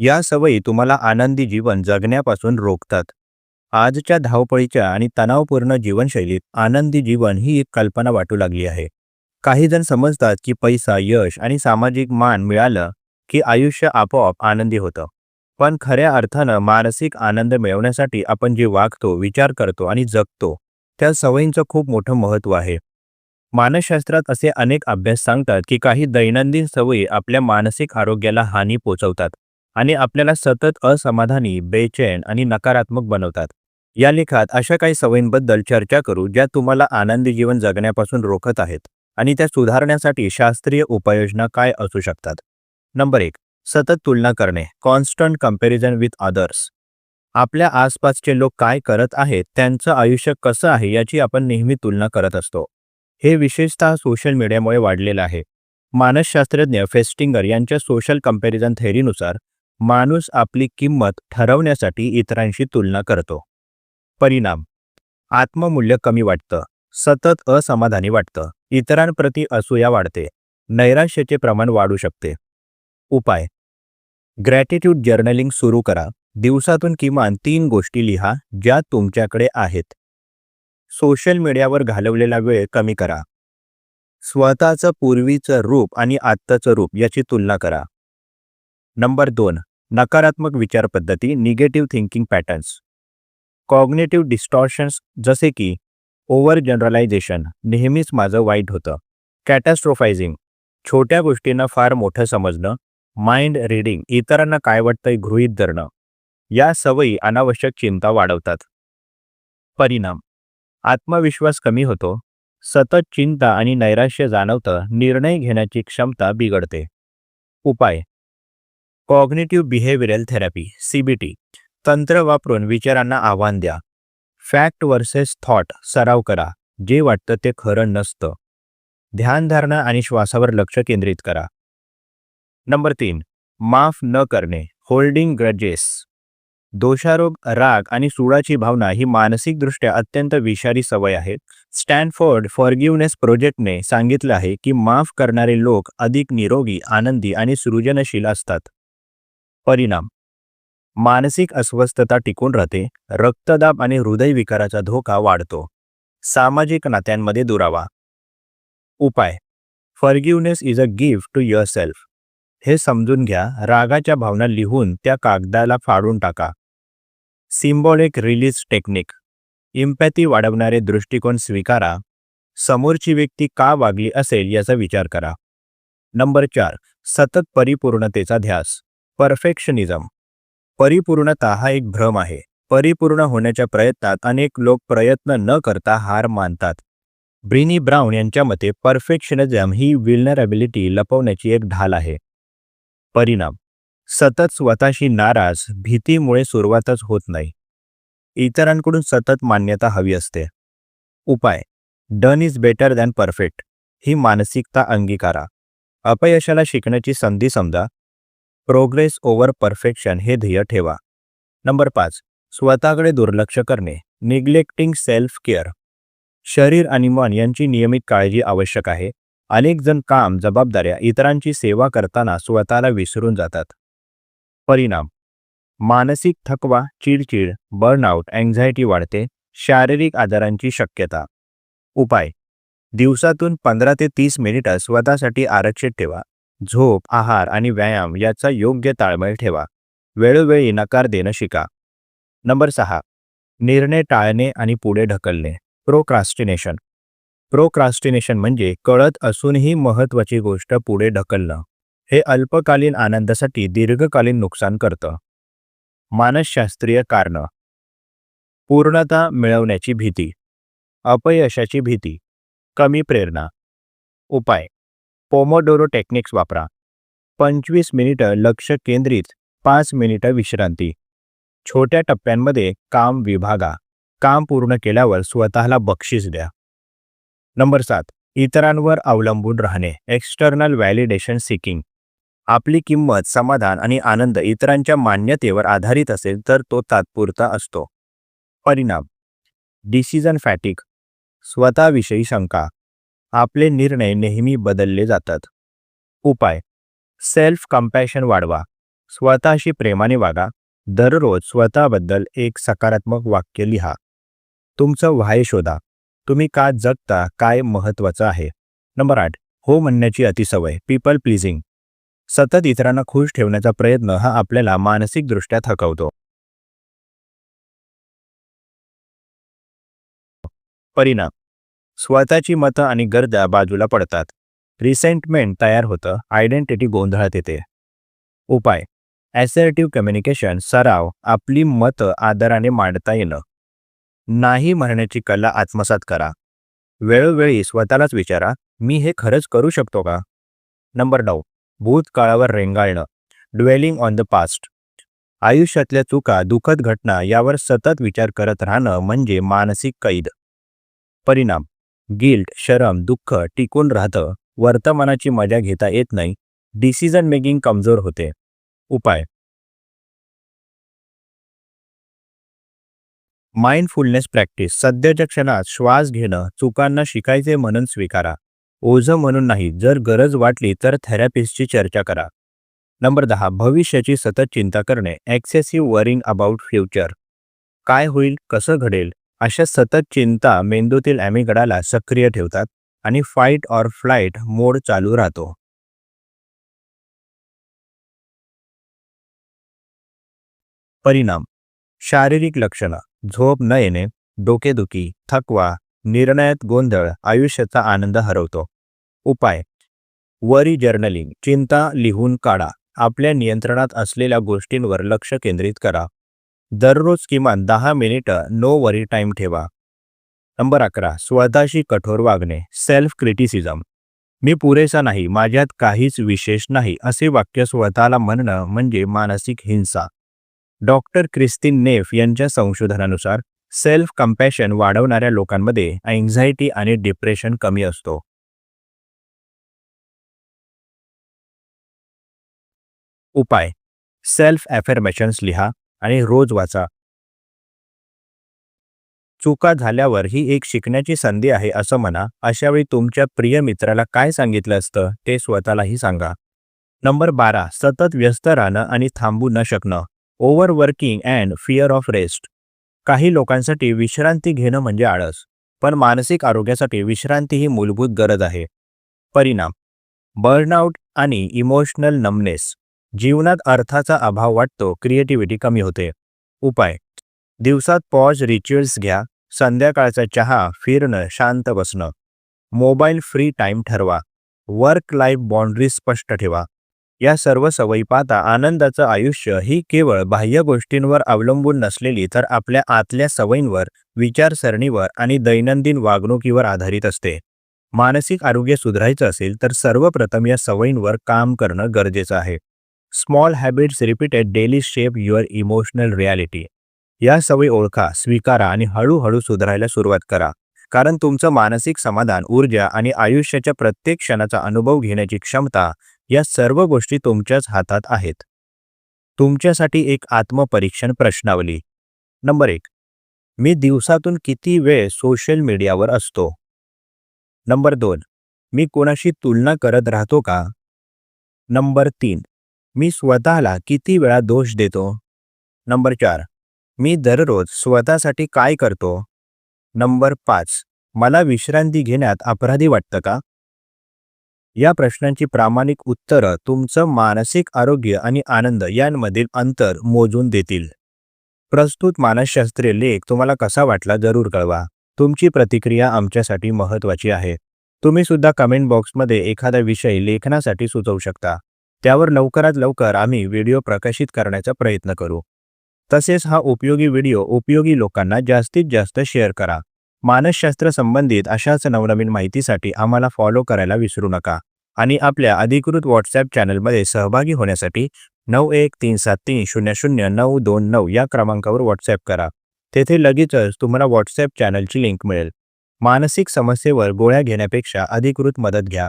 या सवयी तुम्हाला आनंदी जीवन जगण्यापासून रोखतात. आजच्या धावपळीच्या आणि तणावपूर्ण जीवनशैलीत आनंदी जीवन ही एक कल्पना वाटू लागली आहे. काही जण समजतात की पैसा यश आणि सामाजिक मान मिळालं की आयुष्य आपोआप आनंदी होतं. पण खऱ्या अर्थानं मानसिक आनंद मिळवण्यासाठी आपण जे वागतो विचार करतो आणि जगतो त्या सवयींचं खूप मोठं महत्त्व आहे. मानसशास्त्रात असे अनेक अभ्यास सांगतात की काही दैनंदिन सवयी आपल्या मानसिक आरोग्याला हानी पोचवतात. आणि आपल्याला सतत असमाधानी बेचैन आणि नकारात्मक बनवतात. या लेखात अशा काही सवयींबद्दल चर्चा करू ज्या तुम्हाला आनंदी जीवन जगण्यापासून रोखत आहेत आणि त्या सुधारण्यासाठी शास्त्रीय उपाययोजना काय असू शकतात? नंबर एक सतत तुलना करणे कॉन्स्टंट कंपॅरिझन विथ अदर्स आपल्या आसपासचे लोक काय करत आहेत त्यांचं आयुष्य कसं आहे याची आपण नेहमी तुलना करत असतो. हे विशेषतः सोशल मीडियामुळे वाढलेलं आहे. मानसशास्त्रज्ञ फेस्टिंगर यांच्या सोशल कंपॅरिझन थेअरीनुसार माणूस आपली किंमत ठरवण्यासाठी इतरांशी तुलना करतो. परिणाम. आत्ममूल्य कमी वाटतं. सतत असमाधानी वाटतं. इतरांप्रती असूया वाढते. नैराश्याचे प्रमाण वाढू शकते. उपाय. ग्रॅटिट्यूड जर्नलिंग सुरू करा. दिवसातून किमान तीन गोष्टी लिहा ज्या तुमच्याकडे आहेत. सोशल मीडियावर घालवलेला वेळ कमी करा. स्वतःचं पूर्वीचं रूप आणि आत्ताचं रूप याची तुलना करा. नंबर दोन. नकारात्मक विचारपद्धती negative thinking patterns cognitive distortions जसे की ओव्हर जनरलायझेशन नेहमीच माझं वाईट होतं. कॅटॅस्ट्रोफायझिंग छोट्या गोष्टींना फार मोठं समजणं माइंड रिडिंग इतरांना काय वाटतंय गृहीत धरणं या सवयी अनावश्यक चिंता वाढवतात. परिणाम आत्मविश्वास कमी होतो सतत चिंता आणि नैराश्य जाणवतं निर्णय घेण्याची क्षमता बिघडते. उपाय कॉग्नेटिव्ह बिहेवियरल थेरपी सीबीटी तंत्र वापरून विचारांना आव्हान द्या. फॅक्ट वर्सेस थॉट सराव करा. जे वाटतं ते खरं नसतं. ध्यानधारणा आणि श्वासावर लक्ष केंद्रित करा. नंबर तीन. माफ न करणे. Holding grudges. दोषारोप राग आणि सुडाची भावना ही मानसिकदृष्ट्या अत्यंत विषारी सवय आहे स्टॅनफोर्ड फॉरगिवनेस प्रोजेक्टने सांगितलं आहे की माफ करणारे लोक अधिक निरोगी आनंदी आणि सृजनशील असतात. परिणाम. मानसिक अस्वस्थता टिकून राहते रक्तदाब आणि हृदयविकाराचा धोका वाढतो. सामाजिक नात्यांमध्ये दुरावा. उपाय. Forgiveness is a gift to yourself हे समजून घ्या रागाच्या भावना लिहून त्या कागदाला फाडून टाका. सिम्बॉलिक रिलीज टेक्निक इम्पॅथी वाढवणारे दृष्टिकोन स्वीकारा. समोरची व्यक्ती का वागली असेल याचा विचार करा. नंबर चार. सतत परिपूर्णतेचा ध्यास. परफेक्शनिझम. परिपूर्णता हा एक भ्रम आहे. परिपूर्ण होण्याच्या प्रयत्नात अनेक लोक प्रयत्न न करता हार मानतात. ब्रिनी ब्राऊन यांच्या मते परफेक्शनिझम ही विल्नरेबिलिटी लपवण्याची एक ढाल आहे. परिणाम. सतत स्वतःशी नाराज भीतीमुळे सुरुवातच होत नाही. इतरांकडून सतत मान्यता हवी असते. उपाय. Done is better than perfect. ही मानसिकता अंगीकारा. अपयशाला शिकण्याची संधी समजा. प्रोग्रेस ओव्हर परफेक्शन हे ध्येय ठेवा. नंबर पाच. स्वतःकडे दुर्लक्ष करणे. Neglecting self care. शरीर आणि मन यांची नियमित काळजी आवश्यक आहे. अनेक जण काम जबाबदाऱ्या इतरांची सेवा करताना स्वतःला विसरून जातात. परिणाम. मानसिक थकवा चिडचिड बर्नआउट अँझायटी वाढते. शारीरिक आजारांची शक्यता. उपाय. दिवसातून पंधरा ते तीस मिनिटं स्वतःसाठी आरक्षित ठेवा. झोप आहार आणि व्यायाम याचा योग्य ताळमेळ ठेवा. वेळोवेळी नकार देणं शिका. नंबर सहा. निर्णय टाळणे आणि पुढे ढकलणे. प्रोक्रास्टिनेशन. प्रोक्रास्टिनेशन म्हणजे कळत असूनही महत्त्वाची गोष्ट पुढे ढकलणं. हे अल्पकालीन आनंदासाठी दीर्घकालीन नुकसान करतं. मानसशास्त्रीय कारणं. पूर्णता मिळवण्याची भीती. अपयशाची भीती. कमी प्रेरणा. उपाय. पोमोडोरो टेक्निक्स वापरा. पंचवीस मिनिटं लक्ष केंद्रित पाच मिनिटं विश्रांती. छोट्या टप्प्यांमध्ये काम विभागा. काम पूर्ण केल्यावर स्वतःला बक्षीस द्या. नंबर सात इतरांवर अवलंबून राहणे. एक्सटर्नल व्हॅलिडेशन सिकिंग आपली किंमत समाधान आणि आनंद इतरांच्या मान्यतेवर आधारित असेल तर तो तात्पुरता असतो. परिणाम. डिसिजन फॅटिक स्वतःविषयी शंका. आपले निर्णय नेहमी बदलले जातात. उपाय. सेल्फ कंपॅशन वाढवा. स्वतःशी प्रेमाने वागा. दररोज स्वतःबद्दल एक सकारात्मक वाक्य लिहा. तुमचं व्हाय शोधा. तुम्ही का जगता काय महत्वाचं आहे? नंबर आठ. हो म्हणण्याची अतिसवय. पीपल प्लीजिंग सतत इतरांना खुश ठेवण्याचा प्रयत्न हा आपल्याला मानसिकदृष्ट्या थकवतो. परिणाम. स्वतःची मतं आणि गर्दा बाजूला पडतात. रिसेंटमेंट तयार होतं. आयडेंटिटी गोंधळात येते. उपाय. ॲसर्टिव्ह कम्युनिकेशन सराव. आपली मतं आदराने मांडता येणं. नाही म्हणण्याची कला आत्मसात करा. वेळोवेळी स्वतःलाच विचारा मी हे खरंच करू शकतो का? नंबर नऊ. भूतकाळावर रेंगाळणं. ड्वेलिंग ऑन द पास्ट आयुष्यातल्या चुका दुःखद घटना यावर सतत विचार करत राहणं म्हणजे मानसिक कैद. परिणाम. गिल्ट शरम दुःख टिकून राहतं वर्तमानाची मजा घेता येत नाही डिसिजन मेकिंग कमजोर होते. उपाय. माइंडफुलनेस प्रॅक्टिस सध्याच्या क्षणात श्वास घेणं चुकांना शिकायचे म्हणून स्वीकारा. ओझं म्हणून नाही जर गरज वाटली तर थेरपिस्टची चर्चा करा. नंबर दहा भविष्याची सतत चिंता करणे. एक्सेसिव्ह वरिंग अबाउट फ्युचर काय होईल कसं घडेल? अशा सतत चिंता मेंदूतील ॲमिगडाला सक्रिय ठेवतात आणि फाईट ऑर फ्लाईट मोड चालू राहतो. परिणाम. शारीरिक लक्षणं. झोप न येणे डोकेदुखी थकवा निर्णयात गोंधळ आयुष्याचा आनंद हरवतो. उपाय. वरी जर्नलिंग चिंता लिहून काढा. आपल्या नियंत्रणात असलेल्या गोष्टींवर लक्ष केंद्रित करा. दररोज किमान दहा मिनिटं नो वरी टाईम ठेवा. नंबर अकरा स्वतःशी कठोर वागणे सेल्फ क्रिटिसिझम मी पुरेसा नाही माझ्यात काहीच विशेष नाही असे वाक्य स्वतःला म्हणणं म्हणजे मानसिक हिंसा. डॉक्टर क्रिस्तीन नेफ यांच्या संशोधनानुसार सेल्फ कम्पॅशन वाढवणाऱ्या लोकांमध्ये अँझायटी आणि डिप्रेशन कमी असतो. उपाय. सेल्फ ॲफर्मेशन्स लिहा. आणि रोज वाचा. चुका झाल्यावर ही एक शिकण्याची संधी आहे असं म्हणा. अशावेळी तुमच्या प्रिय मित्राला काय सांगितलं असतं ते स्वतःलाही सांगा. नंबर बारा. सतत व्यस्त राहणं आणि थांबू न शकणं. Overworking and fear of rest काही लोकांसाठी विश्रांती घेणं म्हणजे आळस पण मानसिक आरोग्यासाठी विश्रांती ही मूलभूत गरज आहे. परिणाम. बर्नआउट आणि इमोशनल नमनेस जीवनात अर्थाचा अभाव वाटतो क्रिएटिव्हिटी कमी होते. उपाय. दिवसात पॉज रिच्युअल्स घ्या. संध्याकाळचा चहा फिरणं शांत बसणं. मोबाईल फ्री टाईम ठरवा. वर्क लाईफ बाउंड्री स्पष्ट ठेवा. या सर्व सवयी पाहता आनंदाचं आयुष्य ही केवळ बाह्य गोष्टींवर अवलंबून नसलेली तर आपल्या आतल्या सवयींवर विचारसरणीवर आणि दैनंदिन वागणुकीवर आधारित असते. मानसिक आरोग्य सुधारायचं असेल तर सर्वप्रथम या सवयींवर काम करणं गरजेचं आहे. Small habits repeated daily shape your emotional reality या सवयी ओळखा स्वीकारा आणि हळूहळू सुधारायला सुरुवात करा. कारण तुमचं मानसिक समाधान ऊर्जा आणि आयुष्याच्या प्रत्येक क्षणाचा अनुभव घेण्याची क्षमता या सर्व गोष्टी तुमच्याच हातात आहेत. तुमच्यासाठी एक आत्मपरीक्षण प्रश्नावली. नंबर एक. मी दिवसातून किती वेळ सोशल मीडियावर असतो? नंबर दोन. मी कोणाशी तुलना करत राहतो का? नंबर तीन. मी स्वतःला किती वेळा दोष देतो? नंबर चार. मी दररोज स्वतःसाठी काय करतो? नंबर पाच. मला विश्रांती घेण्यात अपराधी वाटतं का? या प्रश्नांची प्रामाणिक उत्तरं तुमचं मानसिक आरोग्य आणि आनंद यांमधील अंतर मोजून देतील. प्रस्तुत मानसशास्त्रीय लेख तुम्हाला कसा वाटला जरूर कळवा. तुमची प्रतिक्रिया आमच्यासाठी महत्त्वाची आहे. तुम्ही सुद्धा कमेंट बॉक्समध्ये एखादा विषय लेखनासाठी सुचवू शकता. त्यावर लवकरात लवकर आम्ही व्हिडिओ प्रकाशित करण्याचा प्रयत्न करू. तसेच हा उपयोगी व्हिडिओ उपयोगी लोकांना जास्तीत जास्त शेअर करा. मानसशास्त्र संबंधित अशाच नवनवीन माहितीसाठी आम्हाला फॉलो करायला विसरू नका. आणि आपल्या अधिकृत व्हॉट्सॲप चॅनलमध्ये सहभागी होण्यासाठी नऊ एक तीन सात तीन शून्य शून्य नऊ दोन नऊ या क्रमांकावर व्हॉट्सॲप करा. तेथे लगेचच तुम्हाला व्हॉट्सॲप चॅनलची लिंक मिळेल. मानसिक समस्येवर गोळ्या घेण्यापेक्षा अधिकृत मदत घ्या.